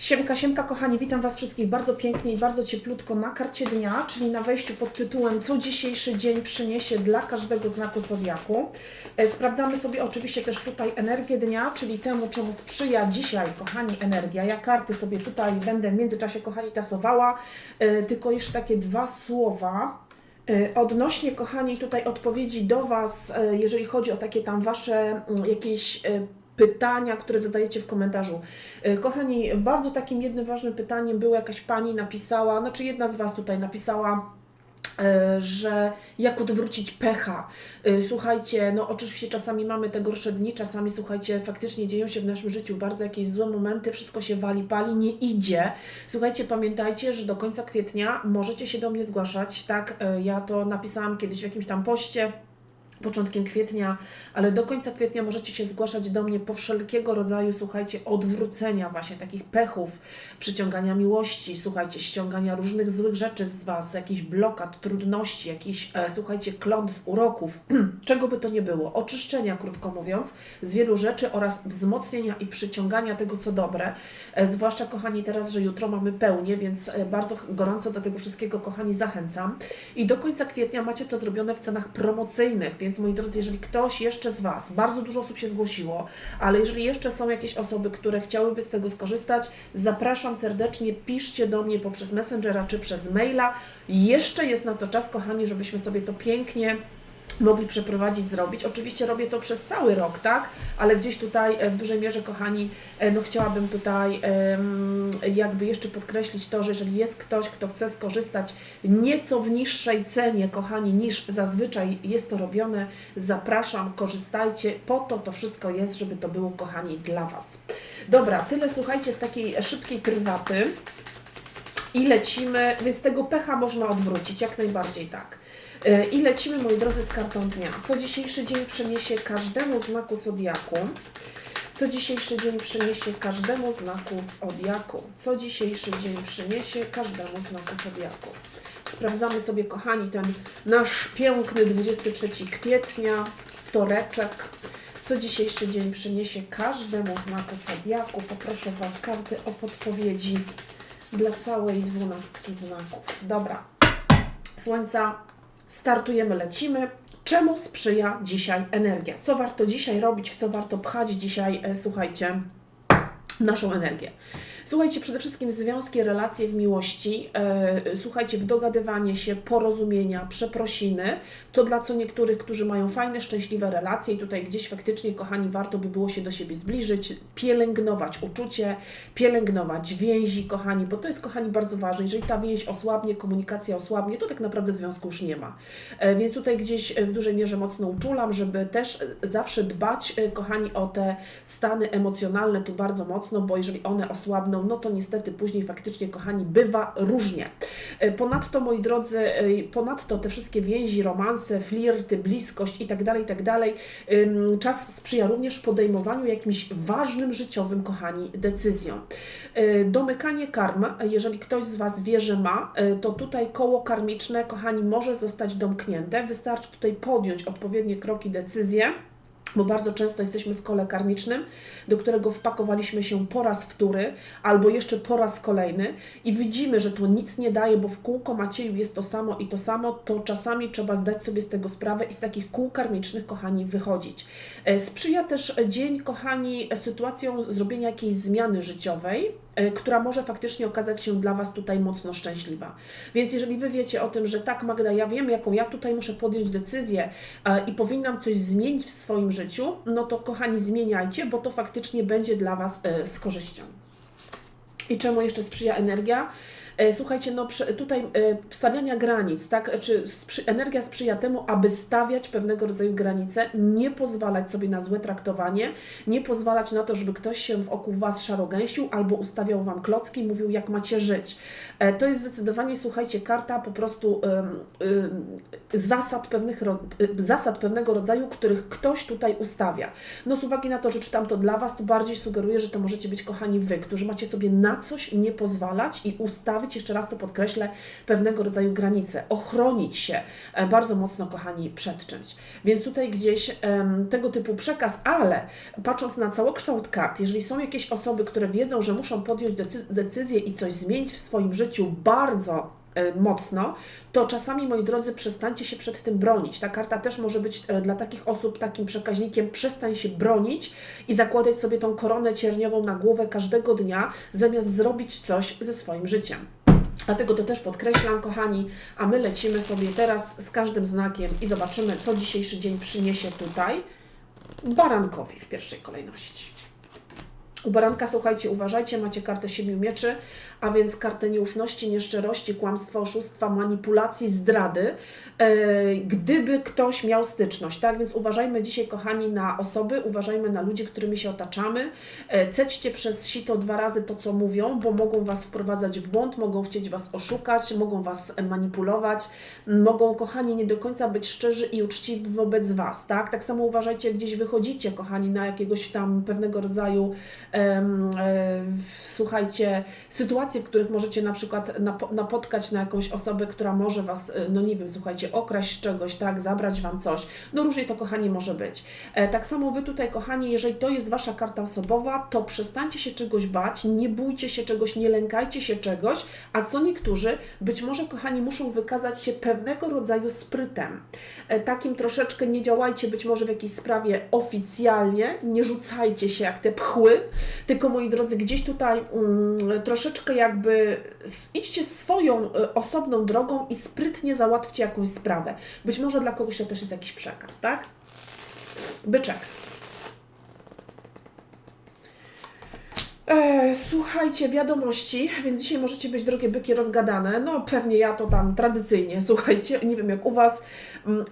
Siemka, siemka kochani, witam Was wszystkich bardzo pięknie i bardzo cieplutko na karcie dnia, czyli na wejściu pod tytułem Co dzisiejszy dzień przyniesie dla każdego znaku Zodiaku. E, Sprawdzamy sobie oczywiście też tutaj energię dnia, czyli temu, czemu sprzyja dzisiaj, kochani, energia. Ja karty sobie tutaj będę w międzyczasie, kochani, tasowała, E, tylko jeszcze takie dwa słowa. E, Odnośnie, kochani, tutaj odpowiedzi do Was, jeżeli chodzi o takie tam Wasze jakieś pytania, które zadajecie w komentarzu. E, Kochani, bardzo takim jednym ważnym pytaniem było jakaś pani napisała, znaczy jedna z Was tutaj napisała, e, że jak odwrócić pecha. E, Słuchajcie, no oczywiście czasami mamy te gorsze dni, czasami słuchajcie, faktycznie dzieją się w naszym życiu bardzo jakieś złe momenty, wszystko się wali, pali, nie idzie. Słuchajcie, pamiętajcie, że do końca kwietnia możecie się do mnie zgłaszać, tak? Ja to napisałam kiedyś w jakimś tam poście początkiem kwietnia, ale do końca kwietnia możecie się zgłaszać do mnie po wszelkiego rodzaju, słuchajcie, odwrócenia właśnie takich pechów, przyciągania miłości, słuchajcie, ściągania różnych złych rzeczy z Was, jakichś blokad, trudności, jakichś, e, słuchajcie, klątw, uroków, czego by to nie było, oczyszczenia, krótko mówiąc, z wielu rzeczy oraz wzmocnienia i przyciągania tego, co dobre, e, zwłaszcza, kochani, teraz, że jutro mamy pełnię, więc e, bardzo gorąco do tego wszystkiego, kochani, zachęcam. I do końca kwietnia macie to zrobione w cenach promocyjnych, więc moi drodzy, jeżeli ktoś jeszcze z Was, bardzo dużo osób się zgłosiło, ale jeżeli jeszcze są jakieś osoby, które chciałyby z tego skorzystać, zapraszam serdecznie, piszcie do mnie poprzez Messengera czy przez maila. Jeszcze jest na to czas, kochani, żebyśmy sobie to pięknie mogli przeprowadzić, zrobić. Oczywiście robię to przez cały rok, tak? Ale gdzieś tutaj e, w dużej mierze, kochani, e, no chciałabym tutaj jakby jeszcze podkreślić to, że jeżeli jest ktoś, kto chce skorzystać nieco w niższej cenie, kochani, niż zazwyczaj jest to robione, zapraszam, korzystajcie. Po to to wszystko jest, żeby to było, kochani, dla Was. Dobra, tyle słuchajcie z takiej szybkiej prywaty. I lecimy, więc tego pecha można odwrócić, jak najbardziej tak. I lecimy, moi drodzy, z kartą dnia. Co dzisiejszy dzień przyniesie każdemu znaku zodiaku? Co dzisiejszy dzień przyniesie każdemu znaku zodiaku? Co dzisiejszy dzień przyniesie każdemu znaku zodiaku? Sprawdzamy sobie, kochani, ten nasz piękny 23 kwietnia, wtoreczek. Co dzisiejszy dzień przyniesie każdemu znaku zodiaku? Poproszę Was karty o podpowiedzi dla całej dwunastki znaków. Dobra. Słońca, startujemy, lecimy. Czemu sprzyja dzisiaj energia? Co warto dzisiaj robić, w co warto pchać dzisiaj, e, słuchajcie, naszą energię. Słuchajcie, przede wszystkim związki, relacje w miłości, e, słuchajcie, w dogadywanie się, porozumienia, przeprosiny, to dla co niektórych, którzy mają fajne, szczęśliwe relacje i tutaj gdzieś faktycznie, kochani, warto by było się do siebie zbliżyć, pielęgnować uczucie, pielęgnować więzi, kochani, bo to jest, kochani, bardzo ważne. Jeżeli ta więź osłabnie, komunikacja osłabnie, to tak naprawdę związku już nie ma. E, Więc tutaj gdzieś e, w dużej mierze mocno uczulam, żeby też zawsze dbać, kochani, o te stany emocjonalne tu bardzo mocno, bo jeżeli one osłabną, no to niestety później faktycznie, kochani, bywa różnie. E, Ponadto, moi drodzy, e, ponadto te wszystkie więzi, romanse, flirty, bliskość i tak dalej, tak dalej, czas sprzyja również podejmowaniu jakimś ważnym życiowym, kochani, decyzjom. E, Domykanie karm, jeżeli ktoś z Was wie, że ma, to tutaj koło karmiczne, kochani, może zostać domknięte. Wystarczy tutaj podjąć odpowiednie kroki, decyzje bo bardzo często jesteśmy w kole karmicznym, do którego wpakowaliśmy się po raz wtóry, albo jeszcze po raz kolejny i widzimy, że to nic nie daje, bo w kółko Macieju jest to samo i to samo, to czasami trzeba zdać sobie z tego sprawę i z takich kół karmicznych, kochani, wychodzić. E, Sprzyja też dzień, kochani, sytuacją zrobienia jakiejś zmiany życiowej, e, która może faktycznie okazać się dla Was tutaj mocno szczęśliwa. Więc jeżeli Wy wiecie o tym, że tak, Magda, ja wiem, jaką ja tutaj muszę podjąć decyzję e, i powinnam coś zmienić w swoim życiu, no to kochani, zmieniajcie, bo to faktycznie będzie dla Was e, z korzyścią. I czemu jeszcze sprzyja energia? E, Słuchajcie, no tutaj e, stawiania granic, tak? Czy energia sprzyja temu, aby stawiać pewnego rodzaju granice, nie pozwalać sobie na złe traktowanie, nie pozwalać na to, żeby ktoś się wokół Was szarogęsił albo ustawiał Wam klocki i mówił, jak macie żyć. E, To jest zdecydowanie, słuchajcie, karta po prostu zasad, pewnych, zasad pewnego rodzaju, których ktoś tutaj ustawia. No z uwagi na to, że czytam to dla Was, to bardziej sugeruję, że to możecie być, kochani, Wy, którzy macie sobie na coś nie pozwalać i ustawić postawić, jeszcze raz to podkreślę, pewnego rodzaju granice, ochronić się e, bardzo mocno, kochani, przed czymś. Więc tutaj gdzieś em, tego typu przekaz, ale patrząc na całokształt kart, jeżeli są jakieś osoby, które wiedzą, że muszą podjąć decy- decyzję i coś zmienić w swoim życiu bardzo mocno, to czasami, moi drodzy, przestańcie się przed tym bronić. Ta karta też może być e, dla takich osób takim przekaźnikiem, przestań się bronić i zakładać sobie tą koronę cierniową na głowę każdego dnia, zamiast zrobić coś ze swoim życiem. Dlatego to też podkreślam, kochani, a my lecimy sobie teraz z każdym znakiem i zobaczymy, co dzisiejszy dzień przyniesie tutaj barankowi w pierwszej kolejności. U baranka, słuchajcie, uważajcie, macie kartę siedmiu mieczy, a więc kartę nieufności, nieszczerości, kłamstwa, oszustwa, manipulacji, zdrady. E, gdyby ktoś miał styczność, tak? Więc uważajmy dzisiaj, kochani, na osoby, uważajmy na ludzi, którymi się otaczamy. E, cećcie przez sito dwa razy to, co mówią, bo mogą Was wprowadzać w błąd, mogą chcieć Was oszukać, mogą Was manipulować, mogą, kochani, nie do końca być szczerzy i uczciwi wobec Was, tak? Tak samo uważajcie, gdzieś wychodzicie, kochani, na jakiegoś tam pewnego rodzaju słuchajcie, sytuacje, w których możecie na przykład napo- napotkać na jakąś osobę, która może Was, e, no nie wiem, słuchajcie, okraść czegoś, tak, zabrać Wam coś. No różnie to, kochani, może być. E, tak samo Wy tutaj, kochani, jeżeli to jest Wasza karta osobowa, to przestańcie się czegoś bać, nie bójcie się czegoś, nie lękajcie się czegoś, a co niektórzy, być może, kochani, muszą wykazać się pewnego rodzaju sprytem. E, takim troszeczkę nie działajcie być może w jakiejś sprawie oficjalnie, nie rzucajcie się jak te pchły, tylko moi drodzy, gdzieś tutaj mm, troszeczkę jakby idźcie swoją e, osobną drogą i sprytnie załatwcie jakąś sprawę. Być może dla kogoś to też jest jakiś przekaz, tak? Byczek. E, słuchajcie, wiadomości, więc dzisiaj możecie być, drogie byki, rozgadane. No pewnie ja to tam tradycyjnie, słuchajcie, nie wiem jak u Was,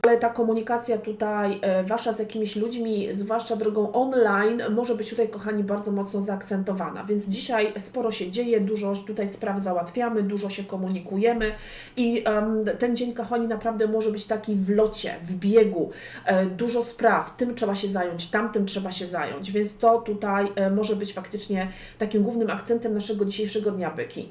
ale ta komunikacja tutaj e, Wasza z jakimiś ludźmi, zwłaszcza drogą online, może być tutaj, kochani, bardzo mocno zaakcentowana. Więc dzisiaj sporo się dzieje, dużo tutaj spraw załatwiamy, dużo się komunikujemy i em, ten dzień, kochani, naprawdę może być taki w locie, w biegu, e, dużo spraw, tym trzeba się zająć, tamtym trzeba się zająć, więc to tutaj e, może być faktycznie takim głównym akcentem naszego dzisiejszego dnia byki.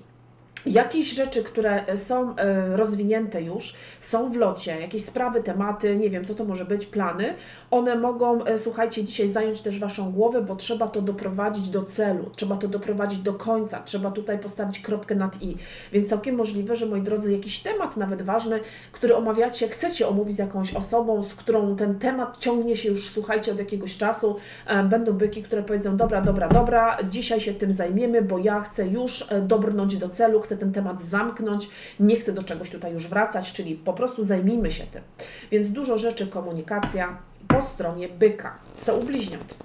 Jakieś rzeczy, które e, są e, rozwinięte już, są w locie, jakieś sprawy, tematy, nie wiem, co to może być, plany, one mogą, e, słuchajcie, dzisiaj zająć też Waszą głowę, bo trzeba to doprowadzić do celu, trzeba to doprowadzić do końca, trzeba tutaj postawić kropkę nad i. Więc całkiem możliwe, że moi drodzy, jakiś temat nawet ważny, który omawiacie, chcecie omówić z jakąś osobą, z którą ten temat ciągnie się już, słuchajcie, od jakiegoś czasu, będą byki, które powiedzą, dobra, dobra, dobra, dzisiaj się tym zajmiemy, bo ja chcę już dobrnąć do celu, chcę ten temat zamknąć, nie chcę do czegoś tutaj już wracać, czyli po prostu zajmijmy się tym. Więc dużo rzeczy, komunikacja po stronie byka. Co u bliźniąt?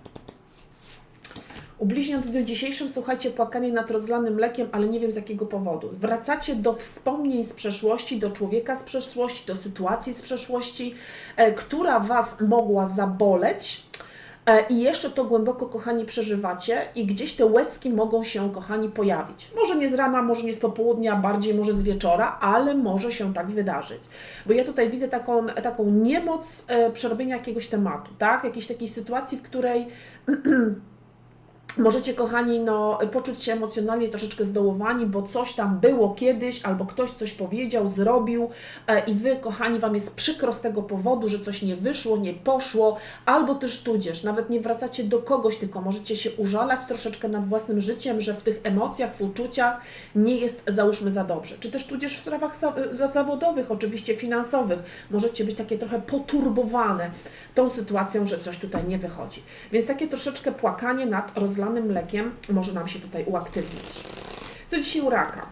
U bliźniąt w dniu dzisiejszym, słuchajcie, płakanie nad rozlanym mlekiem, ale nie wiem z jakiego powodu. Wracacie do wspomnień z przeszłości, do człowieka z przeszłości, do sytuacji z przeszłości, e, która Was mogła zaboleć. E, I jeszcze to głęboko, kochani, przeżywacie i gdzieś te łezki mogą się, kochani, pojawić. Może nie z rana, może nie z popołudnia, bardziej może z wieczora, ale może się tak wydarzyć. Bo ja tutaj widzę taką, taką niemoc e, przerobienia jakiegoś tematu, tak? Jakiejś takiej sytuacji, w której Możecie, kochani, no, poczuć się emocjonalnie troszeczkę zdołowani, bo coś tam było kiedyś, albo ktoś coś powiedział, zrobił e, i Wy, kochani, Wam jest przykro z tego powodu, że coś nie wyszło, nie poszło, albo też tudzież nawet nie wracacie do kogoś, tylko możecie się użalać troszeczkę nad własnym życiem, że w tych emocjach, w uczuciach nie jest, załóżmy, za dobrze. Czy też tudzież w sprawach za, za zawodowych, oczywiście finansowych, możecie być takie trochę poturbowane tą sytuacją, że coś tutaj nie wychodzi. Więc takie troszeczkę płakanie nad rozlanym mlekiem może nam się tutaj uaktywnić. Co dzisiaj u raka?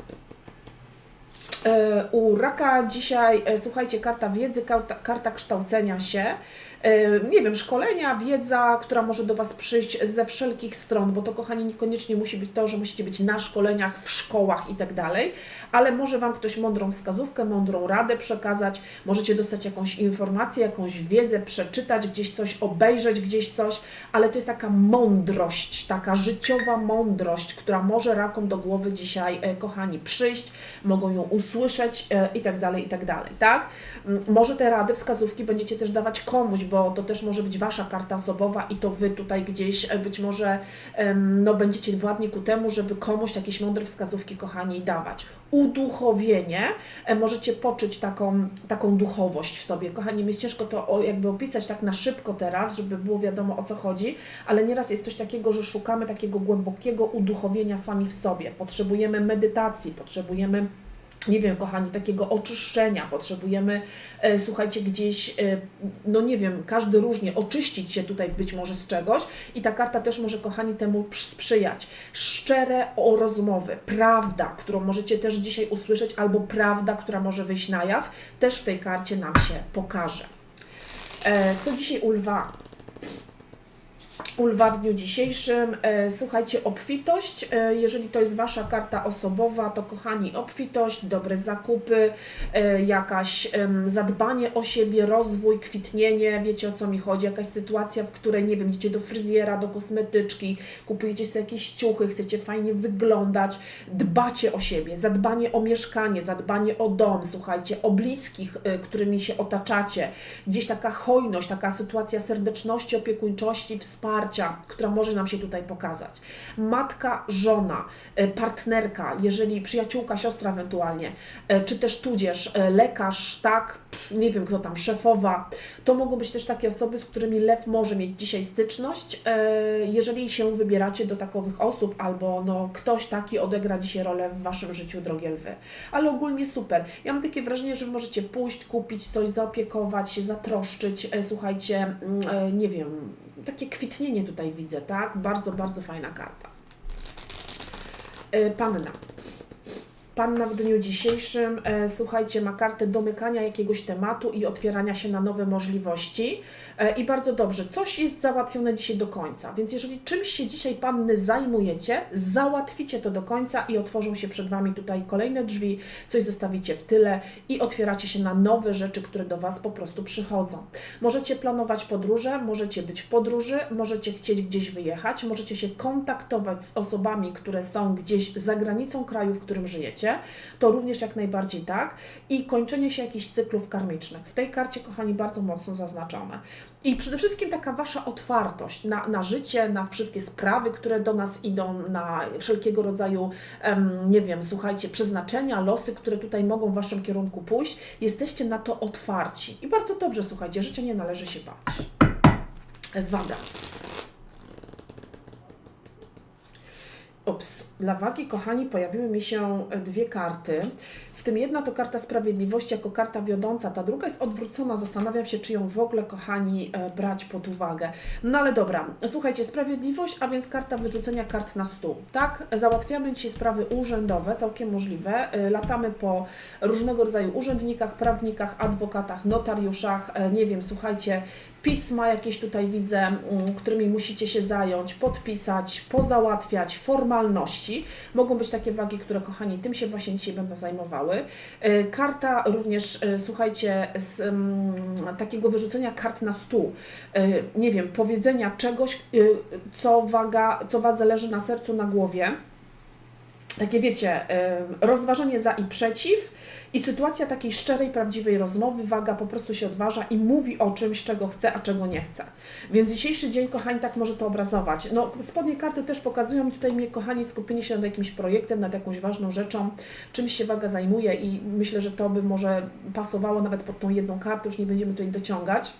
E, U raka dzisiaj, e, słuchajcie, karta wiedzy, karta, karta kształcenia się. Nie wiem, szkolenia, wiedza, która może do Was przyjść ze wszelkich stron, bo to, kochani, niekoniecznie musi być to, że musicie być na szkoleniach, w szkołach i tak dalej, ale może Wam ktoś mądrą wskazówkę, mądrą radę przekazać, możecie dostać jakąś informację, jakąś wiedzę, przeczytać gdzieś coś, obejrzeć gdzieś coś, ale to jest taka mądrość, taka życiowa mądrość, która może rakom do głowy dzisiaj, e, kochani, przyjść, mogą ją usłyszeć e, i tak dalej, i tak dalej, tak? Może te rady, wskazówki będziecie też dawać komuś, bo to też może być Wasza karta osobowa i to Wy tutaj gdzieś e, być może no, będziecie władni ku temu, żeby komuś jakieś mądre wskazówki, kochani, dawać. Uduchowienie, e, możecie poczuć taką, taką duchowość w sobie. Kochani, mi jest ciężko to jakby opisać tak na szybko teraz, żeby było wiadomo o co chodzi, ale nieraz jest coś takiego, że szukamy takiego głębokiego uduchowienia sami w sobie. Potrzebujemy medytacji, potrzebujemy nie wiem, kochani, takiego oczyszczenia. Potrzebujemy, e, słuchajcie, gdzieś, e, no nie wiem, każdy różnie oczyścić się tutaj być może z czegoś i ta karta też może, kochani, temu przy- sprzyjać. Szczere o rozmowy, prawda, którą możecie też dzisiaj usłyszeć, albo prawda, która może wyjść na jaw, też w tej karcie nam się pokaże. E, co dzisiaj u lwa? Lwa w dniu dzisiejszym. E, Słuchajcie, obfitość. E, Jeżeli to jest Wasza karta osobowa, to kochani, obfitość, dobre zakupy, e, jakaś zadbanie o siebie, rozwój, kwitnienie, wiecie o co mi chodzi, jakaś sytuacja, w której, nie wiem, idziecie do fryzjera, do kosmetyczki, kupujecie sobie jakieś ciuchy, chcecie fajnie wyglądać, dbacie o siebie, zadbanie o mieszkanie, zadbanie o dom, słuchajcie, o bliskich, którymi się otaczacie, gdzieś taka hojność, taka sytuacja serdeczności, opiekuńczości, wsparcia, która może nam się tutaj pokazać. Matka, żona, e, partnerka, jeżeli przyjaciółka, siostra ewentualnie, e, czy też tudzież e, lekarz, tak, nie wiem kto tam, szefowa, to mogą być też takie osoby, z którymi lew może mieć dzisiaj styczność, jeżeli się wybieracie do takowych osób, albo no, ktoś taki odegra dzisiaj rolę w Waszym życiu, drogie lwy. Ale ogólnie super. Ja mam takie wrażenie, że możecie pójść, kupić coś, zaopiekować się, zatroszczyć, słuchajcie, mm, nie wiem, takie kwitnienie tutaj widzę, tak? Bardzo, bardzo fajna karta. E, Panna. Panna w dniu dzisiejszym, e, słuchajcie, ma kartę domykania jakiegoś tematu i otwierania się na nowe możliwości. E, I bardzo dobrze, coś jest załatwione dzisiaj do końca. Więc jeżeli czymś się dzisiaj panny zajmujecie, załatwicie to do końca i otworzą się przed Wami tutaj kolejne drzwi, coś zostawicie w tyle i otwieracie się na nowe rzeczy, które do Was po prostu przychodzą. Możecie planować podróże, możecie być w podróży, możecie chcieć gdzieś wyjechać, możecie się kontaktować z osobami, które są gdzieś za granicą kraju, w którym żyjecie. To również jak najbardziej tak. I kończenie się jakichś cyklów karmicznych. W tej karcie, kochani, bardzo mocno zaznaczone. I przede wszystkim taka Wasza otwartość na, na życie, na wszystkie sprawy, które do nas idą, na wszelkiego rodzaju, em, nie wiem, słuchajcie, przeznaczenia, losy, które tutaj mogą w Waszym kierunku pójść. Jesteście na to otwarci. I bardzo dobrze, słuchajcie, życie nie należy się bać. Waga. Ups. Dla wagi, kochani, pojawiły mi się dwie karty. W tym jedna to karta sprawiedliwości jako karta wiodąca, ta druga jest odwrócona. Zastanawiam się, czy ją w ogóle, kochani, e, brać pod uwagę. No ale dobra, słuchajcie, sprawiedliwość, a więc karta wyrzucenia kart na stół. Tak, załatwiamy dzisiaj sprawy urzędowe, całkiem możliwe. E, Latamy po różnego rodzaju urzędnikach, prawnikach, adwokatach, notariuszach, e, nie wiem, słuchajcie, pisma jakieś tutaj widzę, mm, którymi musicie się zająć, podpisać, pozałatwiać, formalności. Mogą być takie wagi, które, kochani, tym się właśnie dzisiaj będą zajmowały. E, Karta również, e, słuchajcie, z mm, takiego wyrzucenia kart na stół. E, Nie wiem, powiedzenia czegoś, co waga, co wadze leży na sercu, na głowie takie wiecie, em, rozważenie za i przeciw i sytuacja takiej szczerej, prawdziwej rozmowy, waga po prostu się odważa i mówi o czymś, czego chce, a czego nie chce. Więc dzisiejszy dzień, kochani, tak może to obrazować. No, spodnie karty też pokazują mi tutaj mnie, kochani, skupienie się nad jakimś projektem, nad jakąś ważną rzeczą, czymś się waga zajmuje i myślę, że to by może pasowało nawet pod tą jedną kartę, już nie będziemy tutaj dociągać.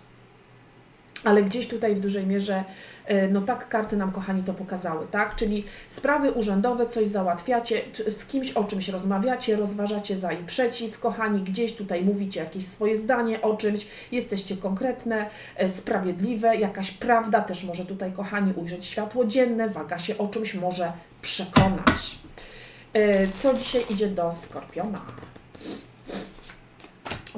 Ale gdzieś tutaj w dużej mierze, e, no tak karty nam, kochani, to pokazały, tak? Czyli sprawy urzędowe, coś załatwiacie, z kimś o czymś rozmawiacie, rozważacie za i przeciw, kochani, gdzieś tutaj mówicie jakieś swoje zdanie o czymś, jesteście konkretne, e, sprawiedliwe, jakaś prawda też może tutaj, kochani, ujrzeć światło dzienne, waga się o czymś może przekonać. E, Co dzisiaj idzie do Skorpiona?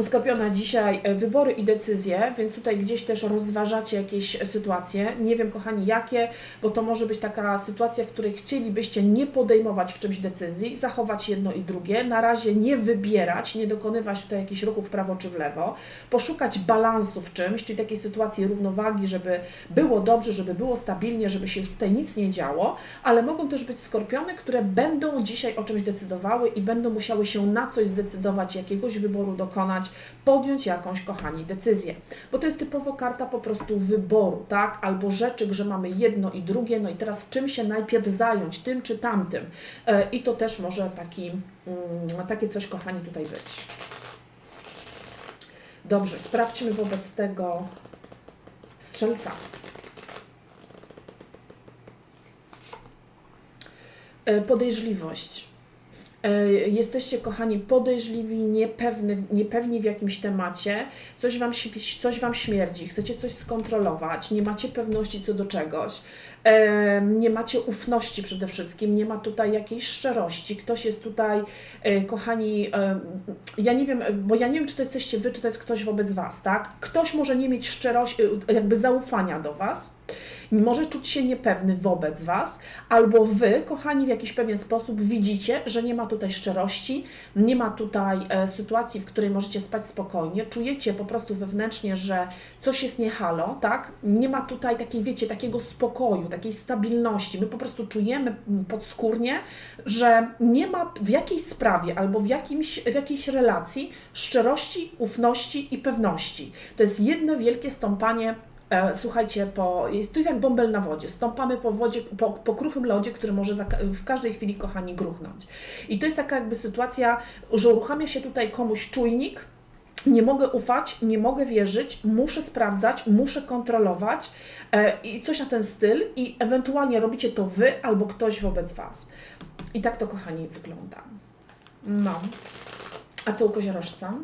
Skorpiona dzisiaj e, wybory i decyzje, więc tutaj gdzieś też rozważacie jakieś sytuacje. Nie wiem, kochani, jakie, bo to może być taka sytuacja, w której chcielibyście nie podejmować w czymś decyzji, zachować jedno i drugie, na razie nie wybierać, nie dokonywać tutaj jakichś ruchów w prawo czy w lewo, poszukać balansu w czymś, czyli takiej sytuacji równowagi, żeby było dobrze, żeby było stabilnie, żeby się już tutaj nic nie działo, ale mogą też być skorpiony, które będą dzisiaj o czymś decydowały i będą musiały się na coś zdecydować, jakiegoś wyboru dokonać, zatrzymać, podjąć jakąś, kochani, decyzję. Bo to jest typowo karta po prostu wyboru, tak? Albo rzeczy, że mamy jedno i drugie, no i teraz czym się najpierw zająć, tym czy tamtym. E, I to też może taki, mm, takie coś, kochani, tutaj być. Dobrze, sprawdźmy wobec tego strzelca. E, Podejrzliwość. E, Jesteście, kochani, podejrzliwi, niepewny, niepewni w jakimś temacie, coś wam, coś wam śmierdzi, chcecie coś skontrolować, nie macie pewności co do czegoś, nie macie ufności przede wszystkim, nie ma tutaj jakiejś szczerości, ktoś jest tutaj, e, kochani, ja nie wiem, bo ja nie wiem, czy to jesteście wy, czy to jest ktoś wobec was, tak? Ktoś może nie mieć szczerości, e, jakby zaufania do was, może czuć się niepewny wobec Was, albo Wy, kochani, w jakiś pewien sposób widzicie, że nie ma tutaj szczerości, nie ma tutaj e, sytuacji, w której możecie spać spokojnie, czujecie po prostu wewnętrznie, że coś jest nie halo, tak? Nie ma tutaj takiej, wiecie, takiego spokoju, takiej stabilności. My po prostu czujemy podskórnie, że nie ma w jakiejś sprawie albo w, jakimś, w jakiejś relacji szczerości, ufności i pewności. To jest jedno wielkie stąpanie E, Słuchajcie, po, jest, to jest jak bąbel na wodzie. Stąpamy po wodzie, po, po kruchym lodzie, który może za, w każdej chwili, kochani, gruchnąć. I to jest taka jakby sytuacja, że uruchamia się tutaj komuś czujnik, nie mogę ufać, nie mogę wierzyć, muszę sprawdzać, muszę kontrolować e, i coś na ten styl i ewentualnie robicie to Wy albo ktoś wobec Was. I tak to, kochani, wygląda. No. A co u koziorożca?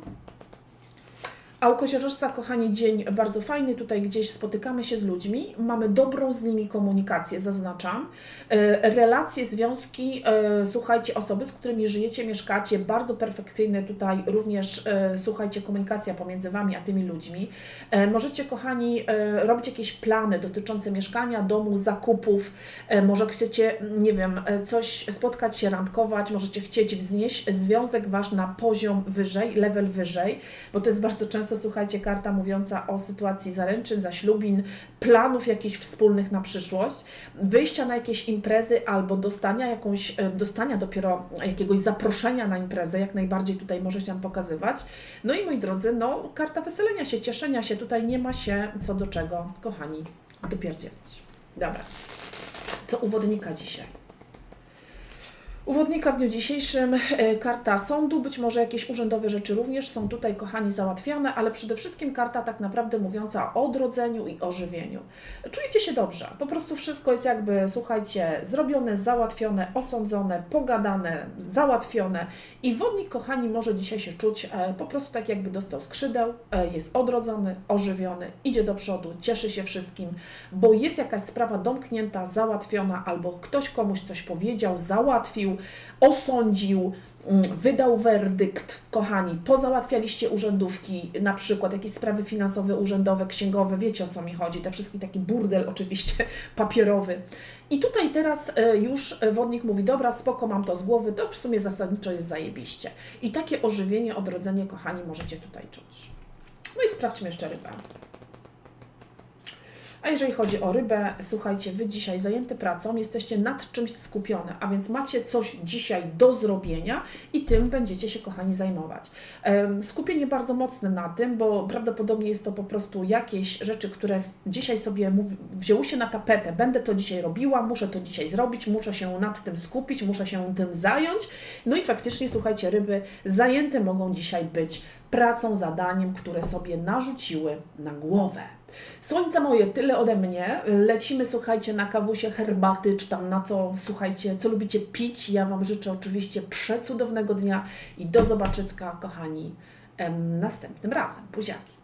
A u koziorożca, kochani, dzień bardzo fajny. Tutaj gdzieś spotykamy się z ludźmi, mamy dobrą z nimi komunikację, zaznaczam. E, relacje, związki, e, słuchajcie, osoby, z którymi żyjecie, mieszkacie, bardzo perfekcyjne tutaj również, e, słuchajcie, komunikacja pomiędzy Wami a tymi ludźmi. Możecie, kochani, robić jakieś plany dotyczące mieszkania, domu, zakupów. Może chcecie, nie wiem, coś spotkać się, randkować, możecie chcieć wznieść związek Wasz na poziom wyżej, level wyżej, bo to jest bardzo często, słuchajcie, karta mówiąca o sytuacji zaręczyn, zaślubin, planów jakichś wspólnych na przyszłość, wyjścia na jakieś imprezy albo dostania jakąś, e, dostania dopiero jakiegoś zaproszenia na imprezę, jak najbardziej tutaj może się pokazywać. No i moi drodzy, no karta weselenia się, cieszenia się, tutaj nie ma się co do czego, kochani, dopierdzielić. Dobra. Co uwodnika dzisiaj? Uwodnika w dniu dzisiejszym e, karta sądu, być może jakieś urzędowe rzeczy również są tutaj, kochani, załatwiane, ale przede wszystkim karta tak naprawdę mówiąca o odrodzeniu i ożywieniu. Czujecie się dobrze, po prostu wszystko jest jakby, słuchajcie, zrobione, załatwione, osądzone, pogadane, załatwione. I wodnik, kochani, może dzisiaj się czuć e, po prostu tak jakby dostał skrzydeł, e, jest odrodzony, ożywiony, idzie do przodu, cieszy się wszystkim, bo jest jakaś sprawa domknięta, załatwiona, albo ktoś komuś coś powiedział, załatwił, osądził, mm, wydał werdykt, kochani, pozałatwialiście urzędówki, na przykład jakieś sprawy finansowe, urzędowe, księgowe, wiecie o co mi chodzi, te wszystkie taki burdel oczywiście papierowy. I tutaj teraz e, już wodnik mówi, dobra, spoko, mam to z głowy, to w sumie zasadniczo jest zajebiście. I takie ożywienie, odrodzenie, kochani, możecie tutaj czuć. No i sprawdźmy jeszcze rybę. A jeżeli chodzi o rybę, słuchajcie, Wy dzisiaj zajęte pracą, jesteście nad czymś skupione, a więc macie coś dzisiaj do zrobienia i tym będziecie się, kochani, zajmować. Skupienie bardzo mocne na tym, bo prawdopodobnie jest to po prostu jakieś rzeczy, które dzisiaj sobie wzięły się na tapetę. Będę to dzisiaj robiła, muszę to dzisiaj zrobić, muszę się nad tym skupić, muszę się tym zająć. No i faktycznie, słuchajcie, ryby zajęte mogą dzisiaj być pracą, zadaniem, które sobie narzuciły na głowę. Słońce moje, tyle ode mnie. Lecimy, słuchajcie, na kawusie herbaty, czy tam na co, słuchajcie, co lubicie pić. Ja Wam życzę oczywiście przecudownego dnia i do zobaczyska, kochani, następnym razem. Buziaki.